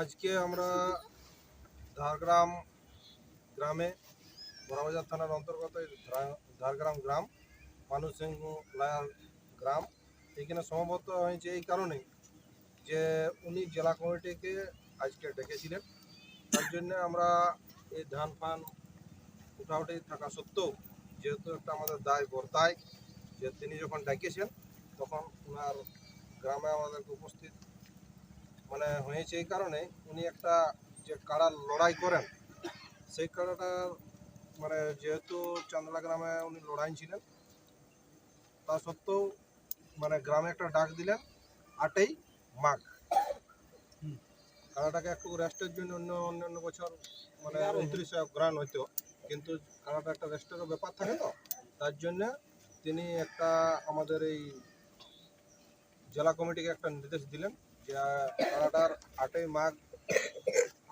আজকে আমরা ঝাড়গ্রাম গ্রামে বড়বাজার থানার অন্তর্গত ঝাড়গ্রাম গ্রাম মানুষ সিংহ লায়ার গ্রাম। এখানে সমবত হয়েছে এই কারণে যে উনি জেলা কমিটিকে আজকে ডেকেছিলেন। তার জন্য আমরা এই ধান ফান উঠাউঠি থাকা সত্ত্বেও যেহেতু একটা আমাদের দায় বর্তায় যে তিনি যখন ডেকেছেন তখন ওনার গ্রামে আমাদেরকে উপস্থিত মানে হয়েছে এই কারণে উনি একটা যে কাড়া লড়াই করেন সেই কাড়াটার মানে যেহেতু চান্দলা গ্রামে উনি লড়াই ছিলেন তা সত্ত্বেও মানে গ্রামে একটা ডাক দিলেন আটই মাঘ। কাড়াটাকে একটু রেস্টের জন্য অন্য অন্যান্য বছর মানে উনত্রিশে অগ্রহণ হইতো। কিন্তু কাড়াটা একটা রেস্টেরও ব্যাপার থাকে তো, তার জন্য তিনি একটা আমাদের এই জেলা কমিটিকে একটা নির্দেশ দিলেন যে কাড়াটার আটই মাঘ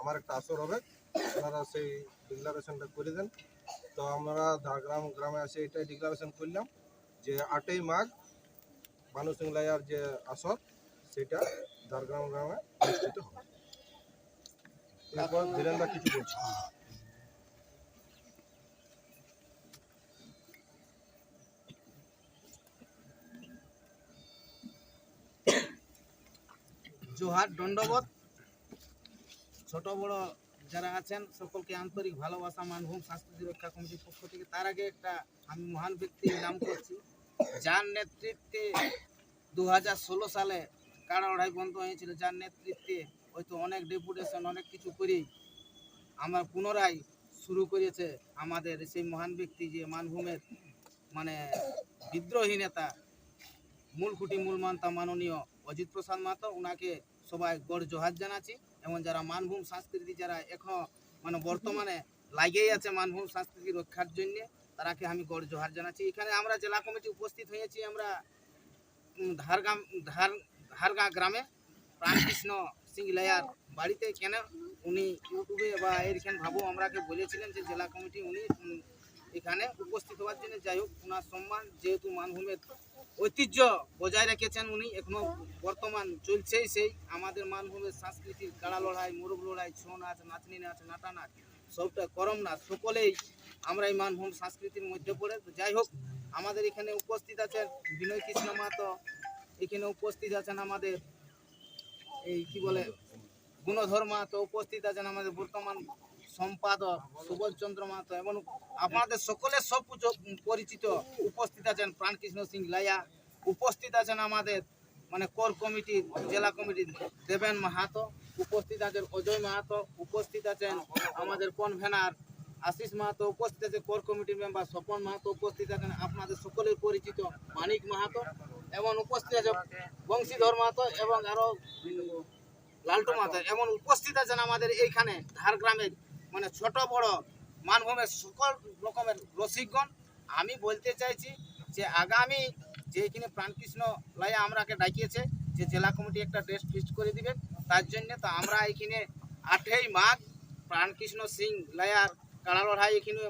আমার একটা আসর হবে, আপনারা সেই ডিক্লারেশনটা করে দেন। তো আমরা ঝাড়গ্রাম গ্রামে এসে এটাই ডিক্লারেশন করলাম যে, আটই মাঘ বানুসিং লাইয়ার যে আসর, সেটা ঝাড়গ্রাম গ্রামে অনুষ্ঠিত হবে। এরপর ধীরেন্দা কিছু বলছে। জোহার দণ্ডবত ছোট, বড় যারা আছেন, সকলকে আন্তরিক ভালোবাসা, মানভূম সংস্কৃতি রক্ষা কমিটির পক্ষ থেকে। তার আগে একটা আমি মহান ব্যক্তির নাম করছি। যার নেতৃত্বে দু হাজার ষোলো সালে কারা লড়াই বন্ধ হয়েছিল, যার নেতৃত্বে হয়তো অনেক ডেপুটেশন, অনেক কিছু করেই আমার পুনরায় শুরু করেছে আমাদের সেই মহান ব্যক্তি যে মানভূমের মানে বিদ্রোহী নেতা মূল খুঁটি মূল মান্তা মাননীয় অজিত প্রসাদ মাতো ওনাকে সবাই গড় জোহার জানাচ্ছি। এবং যারা মানভূম সংস্কৃতি যারা এখন মানে বর্তমানে লাগেই আছে মানভূম সংস্কৃতি রক্ষার জন্য, তারাকে আমি গড় জোহার জানাচ্ছি। এখানে আমরা জেলা কমিটি উপস্থিত হয়েছি আমরা ধারগাম, ধার, ধারগা গ্রামে। প্রাণকৃষ্ণ সিং লায়ার বাড়িতে কেন উনি ইউটিউবে বা এখানে ভাবু আমরাকে বলেছিলেন যে জেলা কমিটি উনি এখানে উপস্থিত হওয়ার জন্য যাই হোক ওনার সম্মান যেহেতু মানভূমের ঐতিহ্য বজায় রেখেছেন উনি। এখনও বর্তমান চলছেই সেই আমাদের মানভূমের সংস্কৃতির গাড়া লড়াই, মোরগ লড়াই ছৌ নাচ, নাচনি নাচ, নাটা নাচ, সবটা করম নাচ। সকলেই আমরা এই মানভূম সংস্কৃতির মধ্যে পড়ে। যাই হোক, আমাদের এখানে উপস্থিত আছেন বিনয় কৃষ্ণ মাহাতো। এখানে উপস্থিত আছেন আমাদের এই কি বলে গুণধর্মা তো উপস্থিত আছেন আমাদের বর্তমান সম্পাদক সুবোধ চন্দ্র মাহাতো এবং আপনাদের সকলের সব পরিচিত উপস্থিত আছেন প্রাণকৃষ্ণ সিং লাইয়া। উপস্থিত আছেন আমাদের মানে কোর কমিটির জেলা কমিটির দেবেন মাহাতো। উপস্থিত আছেন অজয় মাহাতো। উপস্থিত আছেন আমাদের কনভেনার আশিস মাহাতো। উপস্থিত আছে কোর কমিটির মেম্বার স্বপন মাহাতো। উপস্থিত আছেন আপনাদের সকলের পরিচিত মানিক মাহাতো এবং উপস্থিত আছে বংশীধর মাহাতো এবং আরও লালটু মাহাতো। এবং উপস্থিত আছেন আমাদের এইখানে ঝাড়গ্রামের মানে ছোট, বড় মানভূমের সকল রকমের রসিকগণ, আমি বলতে চাইছি যে আগামী যে এখানে প্রাণকৃষ্ণ লাইয়া আমরাকে ডাকিয়েছে, যে জেলা কমিটি একটা ড্রেস ফিক্সড করে দিবে, তার জন্য তো আমরা এখানে আটই মাঘ প্রাণকৃষ্ণ সিং লায়ার কাড়া লড়াই এখানে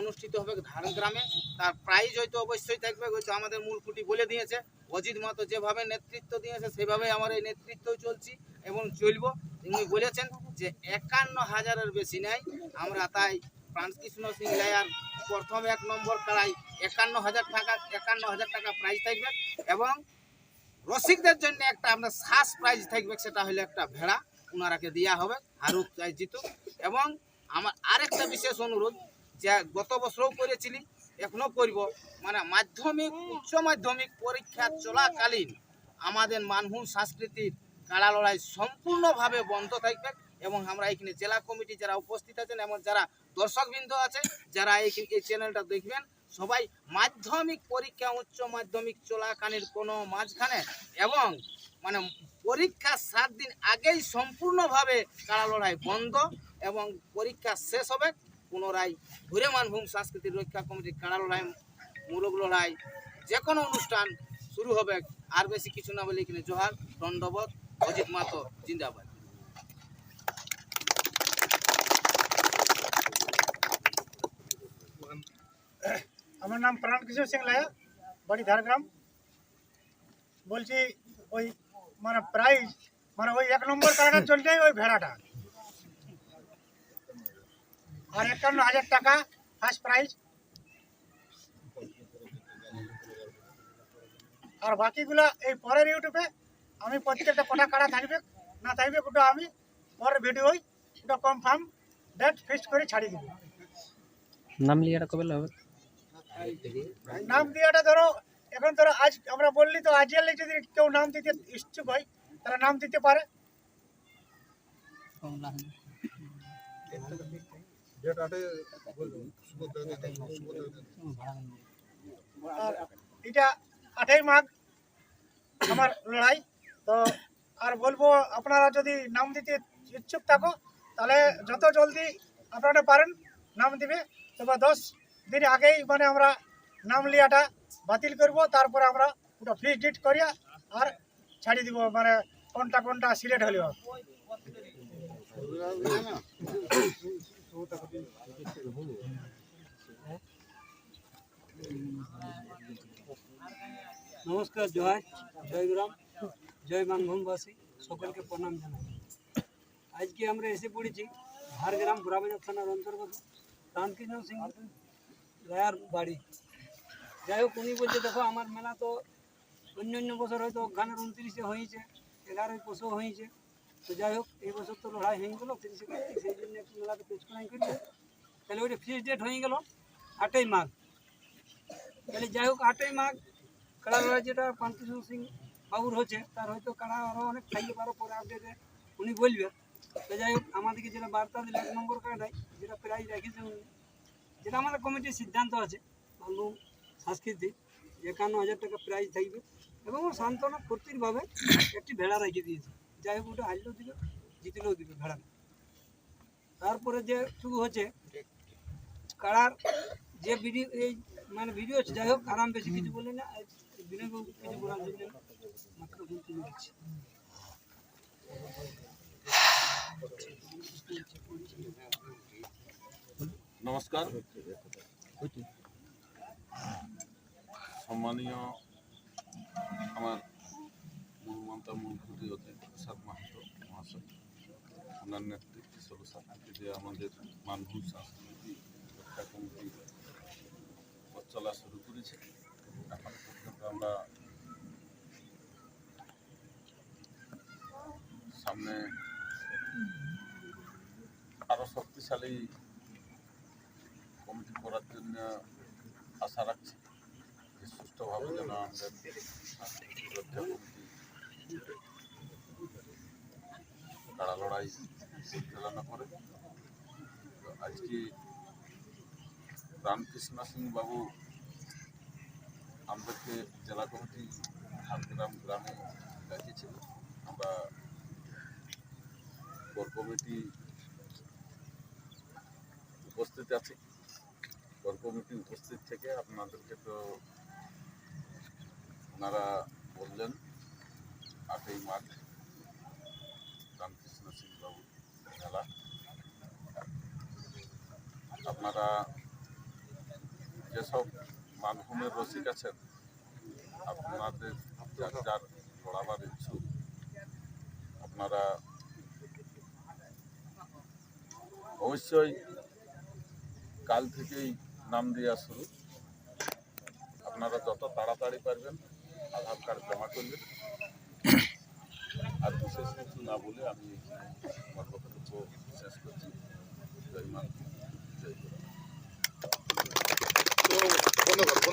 অনুষ্ঠিত হবে ধারগ্রামে তার প্রাইজ হয়তো অবশ্যই থাকবে, হয়তো আমাদের মূল খুঁটি বলে দিয়েছে। অজিত মাতো যেভাবে নেতৃত্ব দিয়েছে সেভাবে আমার এই নেতৃত্ব চলছি এবং চলব। উনি বলেছেন যে একান্ন হাজারের বেশি নেই। আমরা তাই প্রাণকৃষ্ণ সিং লায়ার প্রথম এক নম্বর কাড়াই একান্ন হাজার টাকা, একান্ন হাজার টাকা প্রাইজ থাকবে এবং রসিকদের জন্য একটা আমরা শ্বাস প্রাইজ থাকবে, সেটা হলো একটা ভেড়া। ওনারাকে দেওয়া হবে, হারুক চাই জিতুক। এবং আমার আরেকটা বিশেষ অনুরোধ, যে গত বছরও করেছিলি এখনও করব। মানে মাধ্যমিক, উচ্চ মাধ্যমিক পরীক্ষা চলাকালীন আমাদের মানভূম সংস্কৃতির কাড়া লড়াই সম্পূর্ণভাবে বন্ধ থাকবে এবং আমরা এখানে জেলা কমিটি যারা উপস্থিত আছেন এবং যারা দর্শকবৃন্দ আছে যারা এই এই চ্যানেলটা দেখবেন, সবাই মাধ্যমিক পরীক্ষা, উচ্চ মাধ্যমিক চলাকালীন কোনো মাঝখানে এবং মানে পরীক্ষার সাত দিন আগেই সম্পূর্ণভাবে কাড়া লড়াই বন্ধ এবং পরীক্ষা শেষ হবে। পুনরায় ঘুরে মানভূম সাংস্কৃতিক রক্ষা কমিটির কাড়া লড়াই, মুরগ লড়াই যে কোনো অনুষ্ঠান শুরু হবে। আর বেশি কিছু না বলে এখানে জোহার, দণ্ডবোধ। অজিত মাতো জিন্দাবাদ আমার নাম প্রাণ কিশোর সিং লায়া বাড়ি ঝাড়গ্রাম বলছি ওই মানে প্রাইজ মানে ওই এক নম্বর কাড়াটা চলছে ওই ভেড়াটা আর একান্ন হাজার টাকা ফার্স্ট প্রাইজ আর বাকিগুলা এই পরের ইউটিউবে আমি প্রত্যেকটা কটা কাড়া থাকবে না থাকবে ওটা আমি পরের ভিডিওই ওটা কনফার্ম ডেট ফিক্সড করে ছাড়িয়ে দেবো। নাম লিয়াটা কবে হবে নাম দিয়াটা ধরো এখন ধরো আজ আমরা বললি তো আজ এলে যদি কেউ নাম দিতে ইচ্ছুক হয় তারা নাম দিতে পারে। এটা আঠাই মাঘ আমার লড়াই। তো আর বলব, আপনারা যদি নাম দিতে ইচ্ছুক থাকো, তাহলে যত জলদি আপনারা পারেন নাম দিবে। তবে দশ দিন আগেই মানে আমরা নাম লিয়াটা বাতিল করব, তারপরে আমরা ওটা ফ্রি ডিট করিয়া আর ছাড়ি দিব মানে কোনটা কোনটা সিলেক্ট হলিও। নমস্কার, জয় জয়গ্রাম জয় মানভূমবাসী সকলকে প্রণাম জানাই। আজকে আমরা এসে পড়েছি ঝাড়গ্রাম বুড়াবাজার থানার অন্তর্গত রামকৃষ্ণ সিং রায়ার বাড়ি। যাই হোক, উনি বলছে, দেখো, আমার মেলা তো অন্য অন্য বছর হয়তো গানের উনত্রিশে হয়েছে, এগারোই পশু হয়েছে। তো যাই হোক, এই বছর তো লড়াই হয়ে গেলো, তিরিশে কার্তিক, সেই জন্য একটু মেলাতে পেচকড়াই করছে তাহলে ওইটা ফিক্সড ডেট হয়ে গেল, আটই মাঘ। তাহলে যাই হোক, আটই মাঘ কাড়া লড়াই যেটা পান্তিশন সিং বাবুর হচ্ছে তার হয়তো কাড়া আরও অনেক থাকতে পারো, পরে আপডেটে উনি বলবে। তো যাই হোক, আমাদেরকে যেটা বার্তা দিলে, এক নম্বর কার্ডাই যেটা প্রাইজ রেখেছে উনি, যেটা আমাদের কমিটির সিদ্ধান্ত আছে বাংলু সাংস্কৃতিক, একান্ন হাজার টাকা প্রাইজ থাকবে এবং ও সান্ত্বনা ফুর্তিরভাবে একটি ভেড়া রেখে দিয়েছে। যাই হোক, ওটা হারলেও দিবে জিতলেও দিবে ভেড়া। তারপরে যে শুরু হচ্ছে কাড়ার যে ভিডিও এই মানে ভিডিও যাই হোক আরাম বেশি কিছু বলি না নমস্কার। সম্মানীয় আমার মূলমন্ত্র মূলভূতি অতি প্রসাদ মাহাতো মহাশয়, ওনার নেতৃত্বে সর্বসাধারণকে যে আমাদের মানভূম সংস্কৃতি রক্ষা কমিটি চলা শুরু করেছে। এখন আমরা সামনে আরও শক্তিশালী কমিটি করার জন্য আশা রাখছি যে সুষ্ঠুভাবে যেন আমাদের সাংস্কৃতিক কমিটি তারা লড়াই পরিচালনা করে। আজকে রামকৃষ্ণ সিং বাবু আমাদেরকে জেলা কমিটি ঝাড়গ্রাম গ্রামে ডাকিয়েছিল। আমরা কোর কমিটি উপস্থিত আছি। কোর কমিটি উপস্থিত থেকে আপনাদেরকে তো ওনারা বললেন, আটই মার্চ রামকৃষ্ণ সিং বাবু মেলা। আপনারা যেসব মানভূমের রসিক আছেন? আপনাদের যার যার পড়াবার ইচ্ছুক, আপনারা অবশ্যই কাল থেকেই নাম দেওয়া শুরু। আপনারা যত তাড়াতাড়ি পারবেন আধার কার্ড জমা করবেন। আর বিশেষ কিছু না বলে আমি আমার বক্তব্য শেষ করছি। জয় বন্ধ কর